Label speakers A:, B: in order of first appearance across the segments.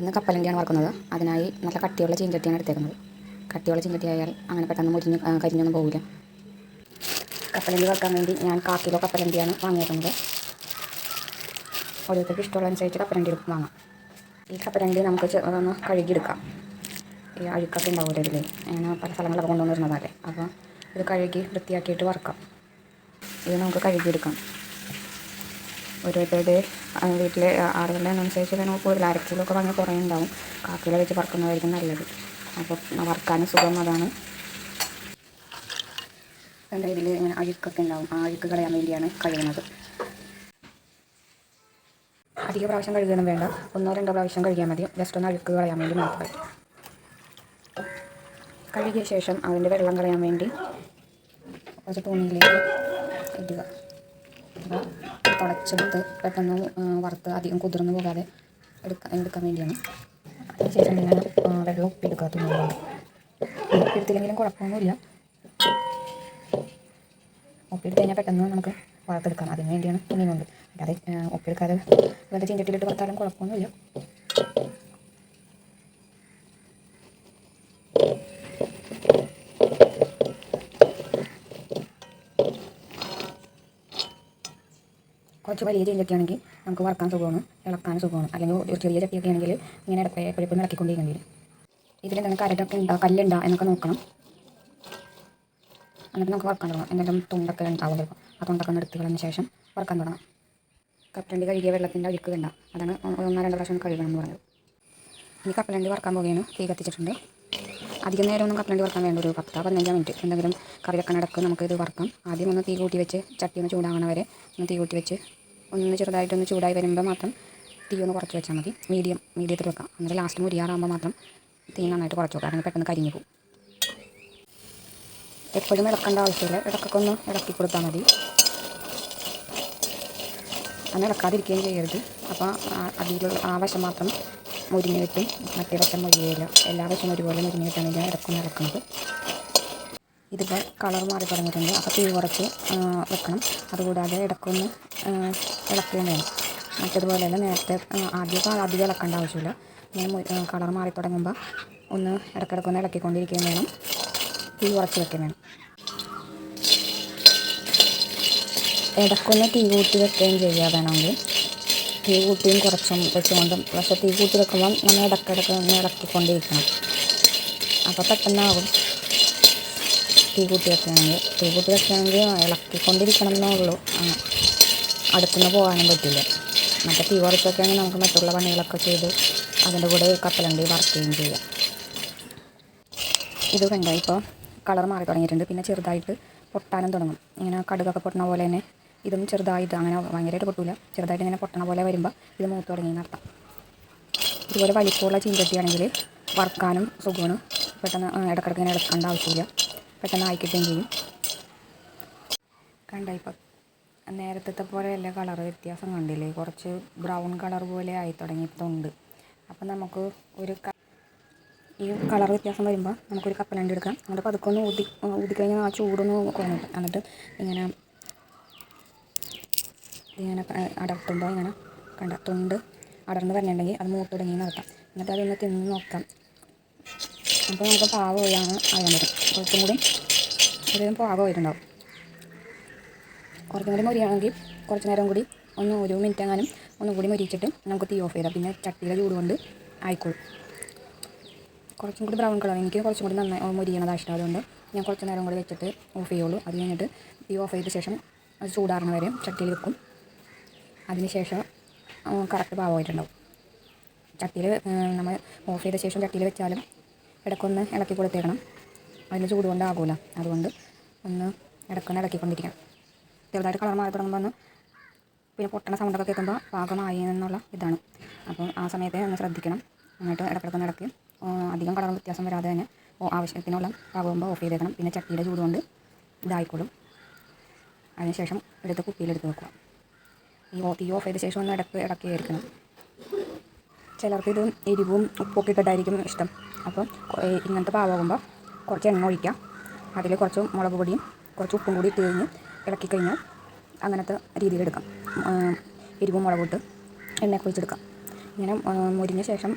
A: ഇന്ന് കപ്പലണ്ടിയാണ് വറക്കുന്നത്. അതിനായി നല്ല കട്ടിയുള്ള ചീഞ്ചട്ടിയാണ് എടുത്തേക്കുന്നത്. കട്ടിയുള്ള ചീഞ്ചട്ടി ആയാൽ അങ്ങനെ പെട്ടെന്ന് മുരിഞ്ഞ് കരിഞ്ഞൊന്നും പോകില്ല കപ്പലണ്ടി വറുക്കാൻ വേണ്ടി ഞാൻ കാ കിലോ കപ്പലണ്ടിയാണ് വാങ്ങിയേക്കുന്നത്. ഓരോരുത്തർക്ക് ഇഷ്ടമുള്ള അനുസരിച്ച് കപ്പലണ്ടി വാങ്ങാം. ഈ കപ്പലണ്ടി നമുക്ക് ഒന്ന് കഴുകിയെടുക്കാം. ഈ അഴുക്കൊക്കെ ഉണ്ടാവില്ല ഇതിൽ അങ്ങനെ പല സ്ഥലങ്ങളൊക്കെ കൊണ്ടുവന്നിരുന്നതല്ലേ അപ്പോൾ ഇത് കഴുകി വൃത്തിയാക്കിയിട്ട് വറുക്കാം. ഇത് നമുക്ക് കഴുകിയെടുക്കാം. ഓരോരുത്തരുടെ വീട്ടിലെ ആളുകളുടെ വേണം കൂടുതൽ അര കിലോ ഒക്കെ വാങ്ങിയാൽ കുറേ ഉണ്ടാവും കാ വെച്ച് പറക്കുന്നതായിരിക്കും നല്ലത്. അപ്പോൾ വറുക്കാനും സുഖം അതാണ്. എന്താ ഇതിൽ ഇങ്ങനെ അഴുക്കൊക്കെ ഉണ്ടാവും. ആ അഴുക്ക് കളയാൻ വേണ്ടിയാണ് കഴുകുന്നത്. അധിക പ്രാവശ്യം കഴുകണം വേണ്ട. ഒന്നോ രണ്ടോ പ്രാവശ്യം കഴുകിയാൽ മതി. ജസ്റ്റ് ഒന്ന് അഴുക്ക് കളയാൻ വേണ്ടി മാത്രം. കഴുകിയ ശേഷം അതിന്റെ വെള്ളം കളയാൻ വേണ്ടി കുറച്ച് തുണിയിലേക്ക് ഇടുക. തുടച്ചെടുത്ത് പെട്ടെന്ന് വറുത്ത് അധികം കുതിർന്നു പോകാതെ എടുക്കാൻ എടുക്കാൻ വേണ്ടിയാണ്. അതിനുശേഷം ഞാൻ വെള്ളം ഉപ്പി എടുക്കാത്ത ഉപ്പിയെടുത്തില്ലെങ്കിലും കുഴപ്പമൊന്നുമില്ല. ഉപ്പിയെടുത്ത് കഴിഞ്ഞാൽ പെട്ടെന്ന് നമുക്ക് വറുത്തെടുക്കാം. അതിന് വേണ്ടിയാണ് തുണി കൊണ്ട് അല്ലാതെ ഉപ്പിടുക്കാതെ വെറുതെ ചീഞ്ചട്ടിയിലിട്ട് വറുത്താലും കുഴപ്പമൊന്നുമില്ല. കുറച്ച് വലിയ ചീഞ്ചട്ടിയാണെങ്കിൽ നമുക്ക് വറക്കാൻ സുഖമാണ് ഇളക്കാൻ സുഖമാണ്. അല്ലെങ്കിൽ ഒരു ചെറിയ ചട്ടിയൊക്കെ ആണെങ്കിൽ ഇങ്ങനെ ഇടപ്പേ എപ്പോഴും ഇളക്കിക്കൊണ്ടിരിക്കേണ്ടി വരും. ഇതിലെന്താണ് കരടൊക്കെ ഉണ്ടോ കല്ലുണ്ടോ എന്നൊക്കെ നോക്കണം. എന്നിട്ട് നമുക്ക് വറക്കാൻ തുടങ്ങാം. എന്തെങ്കിലും തുണ്ടൊക്കെ ഉണ്ടാവും ചിലപ്പോൾ. ആ തുണ്ടൊക്കെ ഒന്ന് എടുത്ത് കളഞ്ഞ ശേഷം വറക്കാൻ തുടങ്ങാം. കപ്പലണ്ടി കഴുകിയ വെള്ളത്തിന്റെ അഴുക്ക് വേണ്ട അതാണ് ഒന്നോ രണ്ടോ പ്രാവശ്യം കഴുകണം എന്ന് പറഞ്ഞത്. ഇനി കപ്പലണ്ടി വറക്കാൻ പോകുകയാണ് തീ കത്തിച്ചിട്ടുണ്ട്. അധികം നേരമൊന്നും കപ്പലണ്ടി വറക്കാൻ വേണ്ട. ഒരു പത്തോ പതിനഞ്ചോ മിനിറ്റ് എന്തെങ്കിലും കറി വെക്കണിടക്ക് നമുക്ക് ഇത് വറുക്കാം. ആദ്യം ഒന്ന് തീ കൂട്ടി വെച്ച് ചട്ടി ഒന്ന് ചൂടാകണ വരെ ഒന്ന് തീ കൂട്ടി വെച്ച് ഒന്ന് ചെറുതായിട്ടൊന്ന് ചൂടായി വരുമ്പോൾ മാത്രം തീ ഒന്ന് കുറച്ച് വെച്ചാൽ മതി. മീഡിയം മീഡിയത്തിൽ വെക്കാം. എന്നിട്ട് ലാസ്റ്റ് മുരിയാറാകുമ്പോൾ മാത്രം തീ നന്നായിട്ട് കുറച്ച് വെക്കാം. അല്ലെങ്കിൽ പെട്ടെന്ന് കരിഞ്ഞു പോകും. എപ്പോഴും ഇളക്കേണ്ട ആവശ്യമില്ല. ഇടക്കൊക്കെ ഒന്ന് ഇളക്കി കൊടുത്താൽ മതി. അങ്ങനെ ഇളക്കാതിരിക്കുകയും ചെയ്യരുത്. അപ്പോൾ അതിലുള്ള ആ വശം മാത്രം മുരിഞ്ഞ് കിട്ടും. മറ്റേ വശം മുരിയില്ല എല്ലാ വശവും ഒരുപോലെ മുരിഞ്ഞ് കിട്ടാൻ വേണ്ടിയാണ് ഇടക്കൊന്ന് ഇളക്കുന്നത്. ഇതിപ്പോൾ കളർ മാറി തുടങ്ങിയിട്ടുണ്ട്. അപ്പോൾ തീ കുറച്ച് വെക്കണം. അതുകൂടാതെ ഇടക്കൊന്ന് ഇളക്കുകയും വേണം തന്നെ നേരത്തെ ആദ്യം അധികം ഇളക്കേണ്ട ആവശ്യമില്ല. ഇങ്ങനെ കളർ മാറി തുടങ്ങുമ്പോൾ ഒന്ന് ഇടക്കിടക്കൊന്ന് ഇളക്കിക്കൊണ്ടിരിക്കുകയും വേണം. തീ കുറച്ച് വെക്കുകയും വേണം. ഇടയ്ക്കൊന്ന് തീ കൂട്ടി വെക്കുകയും ചെയ്യുക വേണമെങ്കിൽ. തീ കൂട്ടിയും കുറച്ചും വെച്ചുകൊണ്ടും പക്ഷേ തീ കൂട്ടി വെക്കുമ്പം നമ്മൾ ഇടയ്ക്കിടയ്ക്ക് ഒന്ന് ഇളക്കിക്കൊണ്ടിരിക്കണം. അപ്പോൾ പെട്ടെന്നാകും തീ കൂട്ടി വെക്കുകയാണെങ്കിൽ തീ കൂട്ടി വെക്കുകയാണെങ്കിൽ ഇളക്കിക്കൊണ്ടിരിക്കണം എന്നേ ഉള്ളൂ അടുത്തുനിന്ന് പോകാനും പറ്റില്ല. മറ്റേ തീ കുറച്ച് വെക്കുകയാണെങ്കിൽ നമുക്ക് മറ്റുള്ള പണികളൊക്കെ ചെയ്ത് അതിന്റെ കൂടെ കപ്പലണ്ടി ചെയ്യുകയും ചെയ്യാം. ഇത് കണ്ടോ? ഇപ്പോൾ കളർ മാറി തുടങ്ങിയിട്ടുണ്ട്. പിന്നെ ചെറുതായിട്ട് പൊട്ടാനും തുടങ്ങും. ഇങ്ങനെ കടുകൊക്കെ പൊട്ടണ പോലെ തന്നെ ഇതും ചെറുതായിട്ട് അങ്ങനെ ഭയങ്കരമായിട്ട് പൊട്ടില്ല ചെറുതായിട്ട് ഇങ്ങനെ പൊട്ടണ പോലെ വരുമ്പോൾ ഇത് മൂത്ത് തുടങ്ങി നടത്താം ഇതുപോലെ വലിപ്പമുള്ള ചീഞ്ചട്ടിയാണെങ്കിൽ വറുക്കാനും സുഖമാണ്. പെട്ടെന്ന് ഇടക്കിടക്ക് ഇങ്ങനെ എടുക്കേണ്ട ആവശ്യമില്ല. പെട്ടെന്ന് ആയിക്കിട്ടുകയും ചെയ്യും. കണ്ട ഇപ്പം നേരത്തെ പോലെയല്ല കളർ വ്യത്യാസം കണ്ടില്ലേ? കുറച്ച് ബ്രൗൺ കളർ പോലെ ആയി തുടങ്ങിയിട്ടുണ്ട് അപ്പം നമുക്ക് ഒരു ഈ കളർ വ്യത്യാസം വരുമ്പോൾ നമുക്കൊരു കപ്പലണ്ടി എടുക്കാം. എന്നിട്ട് പതുക്കെ ഒന്ന് ഊതി ഊതിക്കഴിഞ്ഞാൽ ആ ചൂടൊന്ന് കുറഞ്ഞു എന്നിട്ട് ഇങ്ങനെ ഇങ്ങനെ അടർത്തുമ്പോൾ ഇങ്ങനെ കണ്ട തൊണ്ട് അടർന്ന് വരണുണ്ടെങ്കിൽ അത് മൂത്ത് തുടങ്ങി നടത്താം. എന്നിട്ട് അതൊന്ന് തിന്ന് നോക്കാം. അപ്പോൾ നമുക്ക് പാകം വഴിയാണ് അറിയാൻ പറ്റും കുറച്ചും കൂടി ഒരുവിധം പാകമായിട്ടുണ്ടാവും കുറച്ചും കൂടി മുരിയാണെങ്കിൽ കുറച്ച് നേരം കൂടി ഒന്ന് ഒരു മിനിറ്റ് എങ്ങാനും ഒന്നും കൂടി മുരിച്ചിട്ട് നമുക്ക് തീ ഓഫ് ചെയ്താൽ പിന്നെ ചട്ടിയിലെ ചൂട് കൊണ്ട് ആയിക്കോളും. കുറച്ചും കൂടി ബ്രൗൺ കളർ. എനിക്ക് കുറച്ചും കൂടി നന്നായി മുരിയണത് ഇഷ്ടം ഞാൻ കുറച്ച് നേരം കൂടി വെച്ചിട്ട് ഓഫ് ചെയ്യുള്ളൂ. അത് കഴിഞ്ഞിട്ട് തീ ഓഫ് ചെയ്ത ശേഷം അത് ചൂടാറുന്ന വരെ ചട്ടിയിൽ വെക്കും. അതിനുശേഷം കറക്റ്റ് പാവമായിട്ടുണ്ടാവും ചട്ടിയിൽ നമ്മൾ ഓഫ് ചെയ്ത ശേഷം ചട്ടിയിൽ വെച്ചാലും ഇടയ്ക്കൊന്ന് ഇളക്കി കൊടുത്തേക്കണം. അതിന് ചൂട് കൊണ്ടാകൂല അതുകൊണ്ട് ഒന്ന് ഇടയ്ക്കൊന്ന് ഇളക്കിക്കൊണ്ടിരിക്കണം. ചെറുതായിട്ട് കളർ മാറി തുടങ്ങുമ്പോൾ ഒന്ന് പിന്നെ പൊട്ടണ സൗണ്ടൊക്കെ കേൾക്കുമ്പോൾ പാകമായി എന്നുള്ള ഇതാണ്. അപ്പോൾ ആ സമയത്ത് ഒന്ന് ശ്രദ്ധിക്കണം. എന്നിട്ട് ഇടക്കിടക്കൊന്ന് ഇടയ്ക്ക് അധികം കളർ വ്യത്യാസം വരാതെ തന്നെ ആവശ്യത്തിനുള്ള പാകമാകുമ്പോൾ ഓഫ് ചെയ്തേക്കണം. പിന്നെ ചട്ടിയുടെ ചൂട് കൊണ്ട് ഇതായിക്കോളും. അതിനുശേഷം എടുത്ത് കുപ്പിയിലെടുത്ത് വെക്കുക. ഈ തീ ഓഫ് ചെയ്ത ശേഷം ഒന്ന് ഇടയ്ക്ക് ഇടയ്ക്ക് ആയിരിക്കണം ചിലർക്ക് ഇത് എരിവും ഉപ്പൊക്കെ ഇട്ടിട്ടായിരിക്കും ഇഷ്ടം. അപ്പം ഇങ്ങനത്തെ പാവാകുമ്പോൾ കുറച്ച് എണ്ണ ഒഴിക്കാം. അതിൽ കുറച്ച് മുളക് പൊടിയും കുറച്ച് ഉപ്പും കൂടി ഇട്ട് കഴിഞ്ഞ് ഇളക്കി കഴിഞ്ഞാൽ അങ്ങനത്തെ രീതിയിൽ എടുക്കാം. എരിവും മുളകും ഇട്ട് എണ്ണയൊക്കെ ഒഴിച്ചെടുക്കാം. ഇങ്ങനെ മുരിഞ്ഞ ശേഷം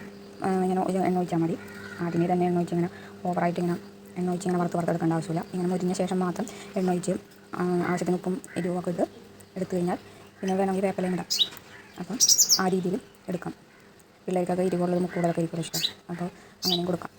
A: ഇങ്ങനെ എണ്ണ ഒഴിച്ചാൽ മതി. ആദ്യമേ തന്നെ എണ്ണ ഒഴിച്ച് ഇങ്ങനെ ഓവറായിട്ട് ഇങ്ങനെ എണ്ണ ഒഴിച്ച് ഇങ്ങനെ വറുത്ത് വറുത്തെടുക്കേണ്ട ആവശ്യമില്ല. ഇങ്ങനെ മുരിഞ്ഞ ശേഷം മാത്രം എണ്ണ ഒഴിച്ച് ആവശ്യത്തിന് ഉപ്പും എരിവും ഒക്കെ ഇട്ട് എടുത്തു കഴിഞ്ഞാൽ പിന്നെ വേണമെങ്കിൽ വേപ്പലയും ഇടാം. അപ്പം ആ രീതിയിൽ എടുക്കാം. പിള്ളേർക്കൊക്കെ എരിവുള്ളത് മുക്കുകളൊക്കെ ആയിരിക്കും ഇഷ്ടം. അപ്പോൾ അങ്ങനെയും കൊടുക്കാം.